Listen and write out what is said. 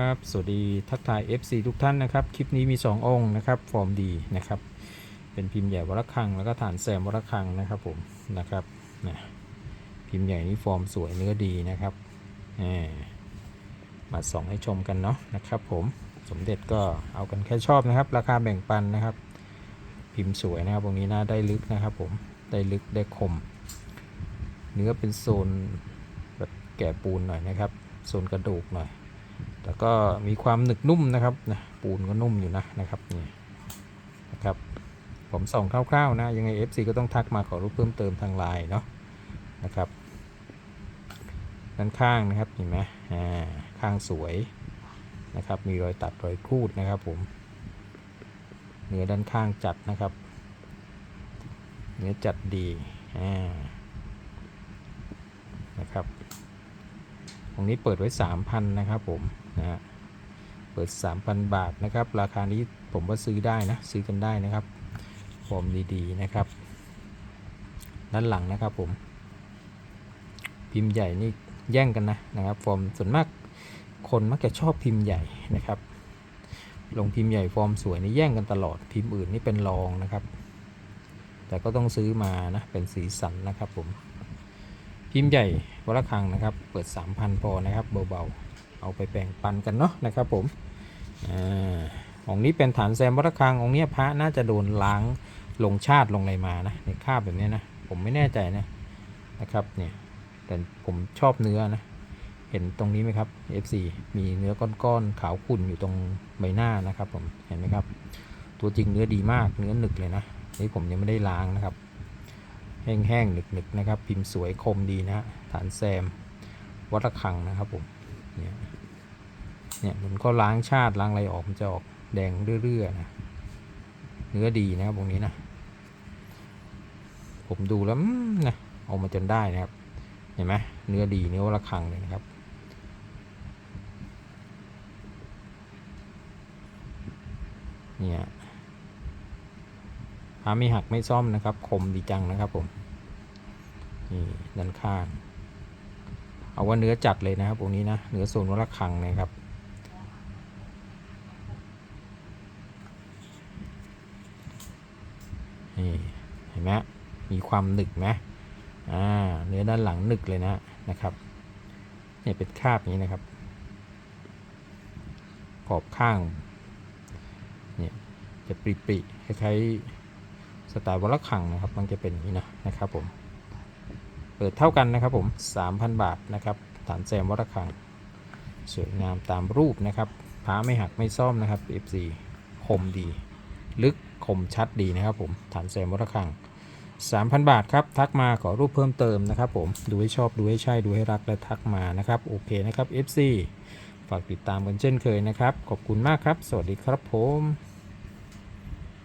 ครับสวัสดีทักทาย FC ทุกท่านนะครับ คลิปนี้มี 2 องค์นะครับ ฟอร์มดีนะครับ เป็นพิมพ์ใหญ่วรคัง แล้วก็ฐานแซมวรคังนะครับผมนะครับนะพิมพ์ใหญ่นี้ฟอร์มสวยเนื้อดีนะครับมมาส่องให้ชมกันเนาะนะครับ ผมสมเด็จก็เอากันแค่ชอบนะครับ ราคาแบ่งปันนะครับ พิมพ์สวยนะครับตรงนี้น่าได้ลึกนะครับ ผมได้ลึกได้คม เนื้อเป็นโซนแบบแก่ปูนหน่อยนะครับโซนกระดูกหน่อย แล้วก็มีความหนึกนุ่มนะครับนะปูนก็นุ่มอยู่นะนะครับนี่นะครับผมส่องคร่าวๆนะยังไง FC ก็ต้องทักมาขอรูปเพิ่มเติมทางไลน์เนาะนะครับด้านข้างนะครับเห็นไหมอ่าข้างสวยนะครับมีรอยตัดรอยครูดนะครับผมเนื้อด้านข้างจัดนะครับ เนื้อจัดดีอ่านะครับ ตรงนี้เปิดไว้ 3,000 นะครับผมนะฮะเปิด 3,000 บาทนะครับ ราคานี้ผมว่าซื้อได้นะ ซื้อกันได้นะครับฟอร์มดีๆนะครับ ด้านหลังนะครับผม พิมพ์ใหญ่นี่แย่งกันนะนะครับฟอร์มส่วนมากคนมักจะชอบพิมพ์ใหญ่นะครับ ลงพิมพ์ใหญ่ฟอร์มสวยนี่แย่งกันตลอดพิมพ์อื่นนี่เป็นรองนะครับ แต่ก็ต้องซื้อมานะเป็นสีสันนะครับผม พิมพ์ใหญ่วรคังนะครับ เปิด 3,000 พอนะครับเบาๆเอาไปแบ่งปันกันเนาะนะครับผมอ่าองค์นี้เป็นฐานแซมวรคังองค์เนี้พระน่าจะโดนล้างลงชาติลงอะไรมานะในคาบแบบนี้นะผมไม่แน่ใจนะนะครับเนี่ยแต่ผมชอบเนื้อนะเห็นตรงนี้ไหมครับ FC มีเนื้อก้อนๆขาวขุ่นอยู่ตรงใบหน้านะครับผมเห็นไหมครับ ตัวจริงเนื้อดีมากเนื้อหนึกเลยนะนี่ผมยังไม่ได้ล้างนะครับ แห้งๆหนึกๆนะครับ พิมพ์สวยคมดีนะฮะฐานแซม วัดระฆังนะครับผมเนี่ยเนี่ยมันก็ล้างชาติล้างอะไรออกมันจะออกแดงเรื่อยๆนะเนื้อดีนะครับตรงนี้นะ ผมดูแล้วนะเออกมาจนได้นะครับ เห็นไหมเนื้อดีเนื้อวัดระฆังเลยนะครับเนี่ย หาไม่หักไม่ซ่อมนะครับคมดีจังนะครับผมนี่ด้านข้าง เอาว่าเนื้อจัดเลยนะครับตรงนี้นะเนื้อโซนวัลคังนะครับนี่เห็นไหมมีความหนึกไหมอ่าเนื้อด้านหลังหนึกเลยนะนะครับเนี่ยเป็นคาบนี้นะครับ ขอบข้างเนี่ยจะปริๆคล้ายๆ สไตล์วัลคังนะครับ มันจะเป็นอย่างนี้นะนะครับผม เปิดเท่ากันนะครับผม 3,000 บาทนะครับฐานแซมวัตคัง สวยงามตามรูปนะครับพ้าไม่หักไม่ซ่อมนะครับ FC คมดี ลึกคมชัดดีนะครับผมฐานแซมวัตคัง 3,000 บาทครับ ทักมาขอรูปเพิ่มเติมนะครับผม ดูให้ชอบ ดูให้ใช่ ดูให้รัก และทักมานะครับ โอเคนะครับ FC ฝากติดตามกันเช่นเคยนะครับ ขอบคุณมากครับ สวัสดีครับผม